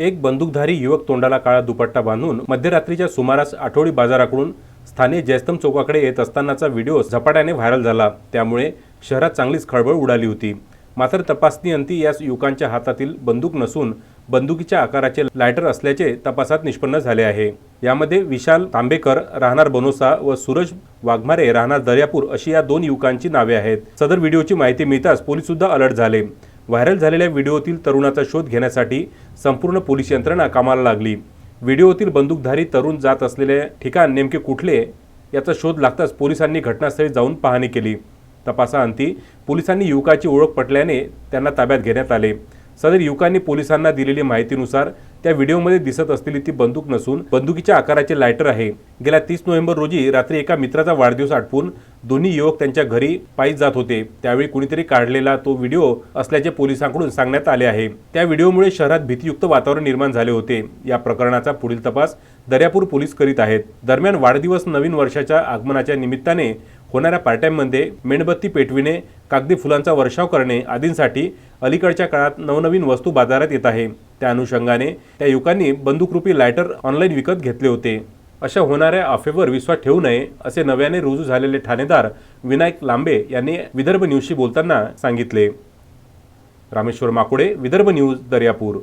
एक बंदूकधारी युवक तोंडाला काळा दुपट्टा बांधून मध्यरात्रीच्या सुमारास आठवडी बाजाराकडून स्थानिक जयस्तम चौकाकडे येत असतानाचा व्हिडिओ झपाट्याने व्हायरल झाला. त्यामुळे शहरात चांगलीच खळबळ उडाली होती. मात्र तपासणीअंती याच युवकांच्या हातातील बंदूक नसून बंदुकीच्या आकाराचे लायटर असल्याचे तपासात निष्पन्न झाले आहे. यामध्ये विशाल तांबेकर राहणार बनोसा व सूरज वाघमारे राहणार दर्यापूर अशी या दोन युवकांची नावे आहेत. सदर व्हिडिओची माहिती मिळताच पोलीस सुद्धा अलर्ट झाले. व्हायरल झालेल्या व्हिडिओतील तरुणाचा शोध घेण्यासाठी संपूर्ण पोलीस यंत्रणा कामाला लागली. व्हिडिओतील बंदूकधारी तरुण जात असलेले ठिकाण नेमके कुठले? याचा शोध लागताच पोलिसांनी घटनास्थळी जाऊन पाहणी केली. तपासाअंती पोलिसांनी युवकाची ओळख पटल्याने त्यांना ताब्यात घेण्यात आले. सदर युवकांनी पोलिसांना दिलेली माहितीनुसार त्या व्हिडिओमध्ये दिसत असलेली ती बंदूक नसून बंदुकीच्या आकाराचे लायटर आहे. गेल्या तीस नोव्हेंबर रोजी रात्री एका मित्राचा वाढदिवस आटपून दोन्ही युवक त्यांच्या घरी पायी जात होते. त्यावेळी कुणीतरी काढलेला तो व्हिडिओ असल्याचे पोलिसांकडून सांगण्यात आले आहे. त्या व्हिडिओमुळे शहरात भीतीयुक्त वातावरण निर्माण झाले होते. या प्रकरणाचा पुढील तपास दर्यापूर पोलीस करीत आहेत. दरम्यान वाढदिवस नवीन वर्षाच्या आगमनाच्या निमित्ताने होणाऱ्या पार्ट्यांमध्ये मेणबत्ती पेटविणे कागदी फुलांचा वर्षाव करणे आदींसाठी अलीकडच्या काळात नवनवीन वस्तू बाजारात येत आहे. त्या अनुषंगाने त्या युवकांनी बंदूकरूपी लायटर ऑनलाईन विकत घेतले होते. अशा होणाऱ्या अफेवर विश्वास ठेवू नये असे नव्याने रुजू झालेले ठाणेदार विनायक लांबे यांनी विदर्भ न्यूजशी बोलताना सांगितले. रामेश्वर माकुडे विदर्भ न्यूज दर्यापूर.